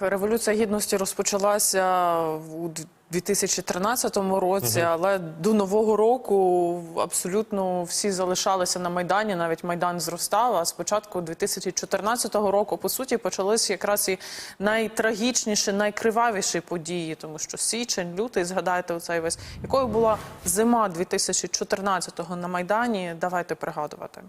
революція гідності розпочалася у 2013 році, але до нового року абсолютно всі залишалися на майдані. Навіть майдан зростав. А з початку 2014 року, по суті, почалися якраз і найтрагічніші, найкривавіші події, тому що січень, лютий, згадайте оцей весь якою була зима 2014-го на майдані. Давайте пригадувати.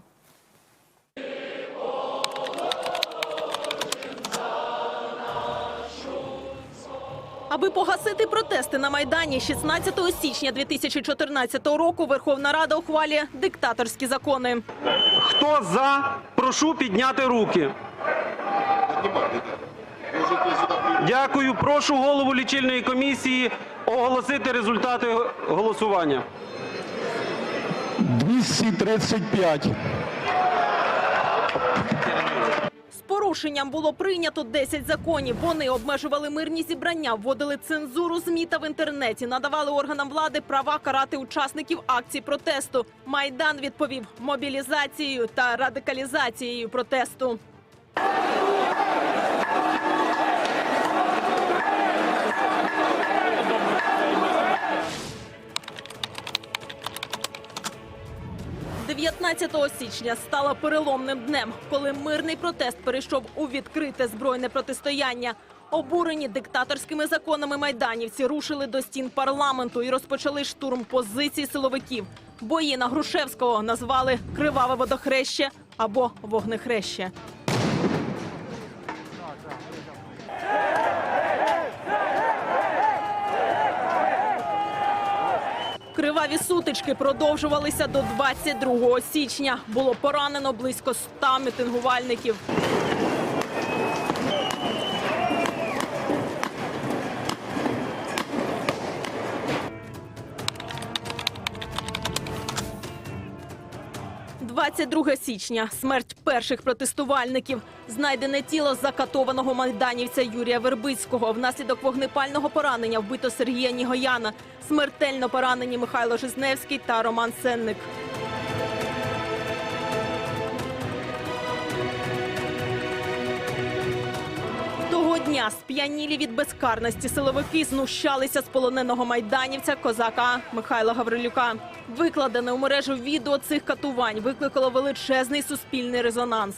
Аби погасити протести на майдані 16 січня 2014 року Верховна Рада ухвалює диктаторські закони. Хто за, прошу підняти руки. Дякую. Прошу голову лічильної комісії оголосити результати голосування. 235. Порушенням було прийнято 10 законів. Вони обмежували мирні зібрання, вводили цензуру ЗМІ та в інтернеті, надавали органам влади права карати учасників акцій протесту. Майдан відповів мобілізацією та радикалізацією протесту. – 19 січня стало переломним днем, коли мирний протест перейшов у відкрите збройне протистояння. Обурені диктаторськими законами майданівці рушили до стін парламенту і розпочали штурм позицій силовиків. Бої на Грушевського назвали криваве водохреще або вогнехреще. Криваві сутички продовжувалися до 22 січня. Було поранено близько 100 мітингувальників. «22 січня. Смерть перших протестувальників. Знайдене тіло закатованого майданівця Юрія Вербицького. Внаслідок вогнепального поранення вбито Сергія Нігояна. Смертельно поранені Михайло Жизневський та Роман Сенник. Дня сп'янілі від безкарності силовики знущалися з полоненого майданівця козака Михайла Гаврилюка. Викладене у мережу відео цих катувань викликало величезний суспільний резонанс.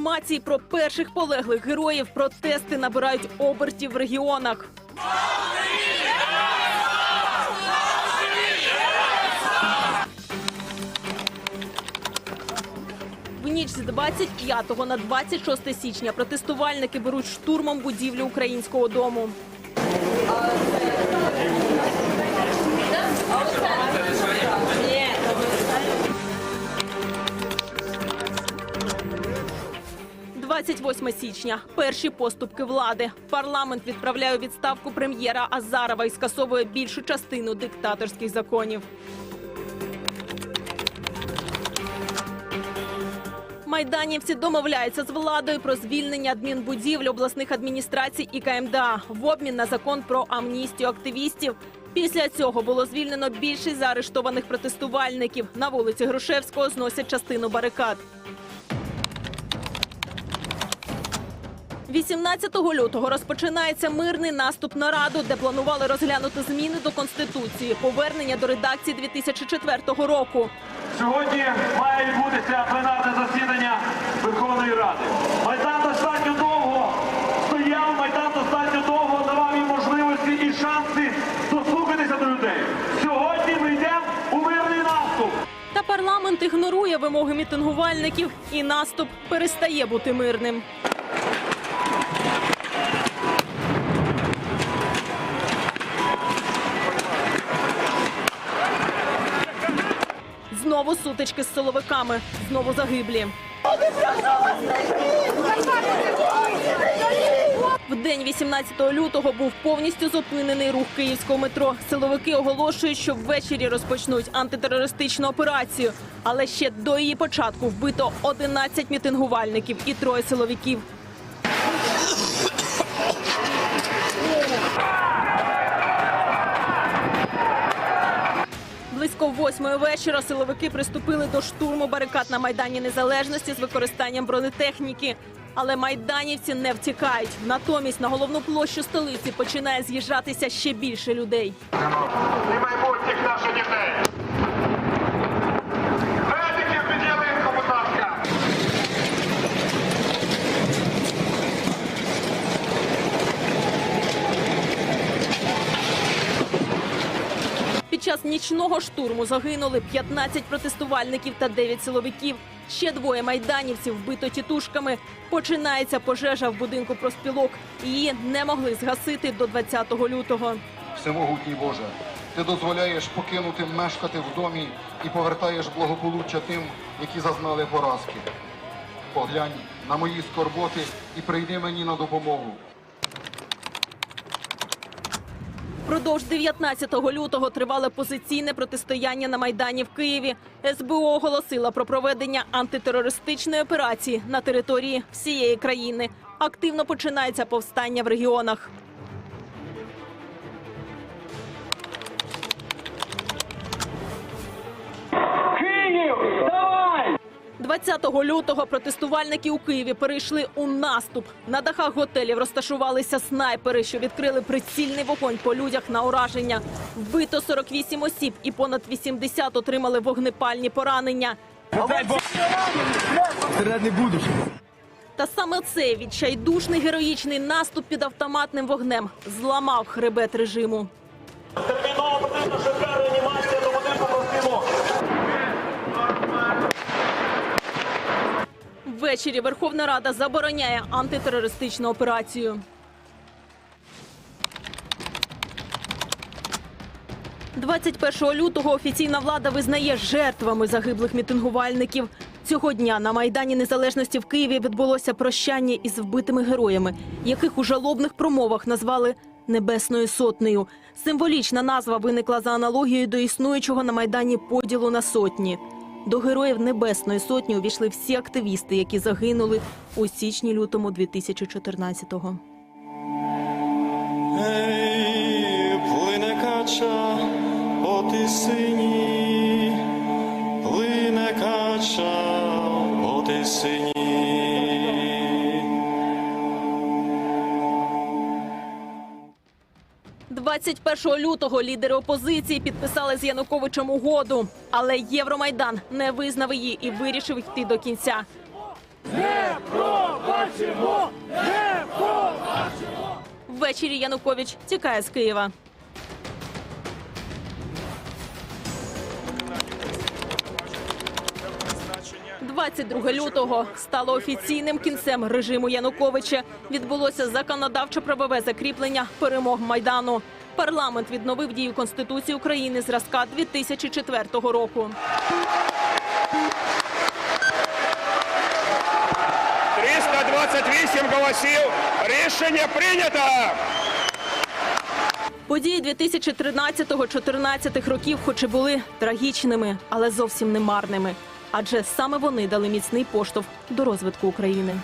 Інформації про перших полеглих героїв протести набирають обертів в регіонах. В ніч з 25 на 26 січня протестувальники беруть штурмом будівлю українського дому. – 28 січня. Перші поступки влади. Парламент відправляє відставку прем'єра Азарова і скасовує більшу частину диктаторських законів. Майданівці домовляються з владою про звільнення адмінбудівель обласних адміністрацій і КМДА в обмін на закон про амністію активістів. Після цього було звільнено більшість заарештованих протестувальників. На вулиці Грушевського зносять частину барикад. 18 лютого розпочинається мирний наступ на раду, де планували розглянути зміни до конституції, повернення до редакції 2004 року. Сьогодні має відбутися пленарне засідання Верховної Ради. Майдан достатньо довго стояв, Майдан достатньо довго давав їм можливості і шанси дослухатися до людей. Сьогодні ми йдемо у мирний наступ. Та парламент ігнорує вимоги мітингувальників, і наступ перестає бути мирним. Знову сутички з силовиками, знову загиблі. В день 18 лютого був повністю зупинений рух київського метро. Силовики оголошують, що ввечері розпочнуть антитерористичну операцію. Але ще до її початку вбито 11 мітингувальників і троє силовиків. Восьмої вечора силовики приступили до штурму барикад на майдані Незалежності з використанням бронетехніки. Але майданівці не втікають. Натомість на головну площу столиці починає з'їжджатися ще більше людей. Не майбутніх наших дітей. Час нічного штурму загинули 15 протестувальників та 9 силовиків. Ще двоє майданівців вбито тітушками. Починається пожежа в будинку проспілок. Її не могли згасити до 20 лютого. Всемогутній Боже, ти дозволяєш покинути мешкати в домі і повертаєш благополуччя тим, які зазнали поразки. Поглянь на мої скорботи і прийди мені на допомогу. Продовж 19 лютого тривале позиційне протистояння на майдані в Києві. СБУ оголосила про проведення антитерористичної операції на території всієї країни. Активно починається повстання в регіонах. 20 лютого протестувальники у Києві перейшли у наступ. На дахах готелів розташувалися снайпери, що відкрили прицільний вогонь по людях на ураження. Вбито 48 осіб і понад 80 отримали вогнепальні поранення. Та саме цей відчайдушний героїчний наступ під автоматним вогнем зламав хребет режиму. Терміново потрібна швидка реанімація до будинку проспілок. Ввечері Верховна Рада забороняє антитерористичну операцію. 21 лютого офіційна влада визнає жертвами загиблих мітингувальників. Цього дня на майдані Незалежності в Києві відбулося прощання із вбитими героями, яких у жалобних промовах назвали Небесною сотнею. Символічна назва виникла за аналогією до існуючого на майдані поділу на сотні. До героїв Небесної сотні увійшли всі активісти, які загинули у січні-лютому 2014-го. Ей, плине кача по тисині, плине кача по тисині. 21 лютого лідери опозиції підписали з Януковичем угоду, але Євромайдан не визнав її і вирішив йти до кінця. Ввечері Янукович тікає з Києва. – 22 лютого стало офіційним кінцем режиму Януковича. Відбулося законодавчо-правове закріплення перемог Майдану. Парламент відновив дію Конституції України зразка 2004 року. 328 голосів. Рішення прийнято. Події 2013-2014 років, хоч і були трагічними, але зовсім не марними. Адже саме вони дали міцний поштовх до розвитку України.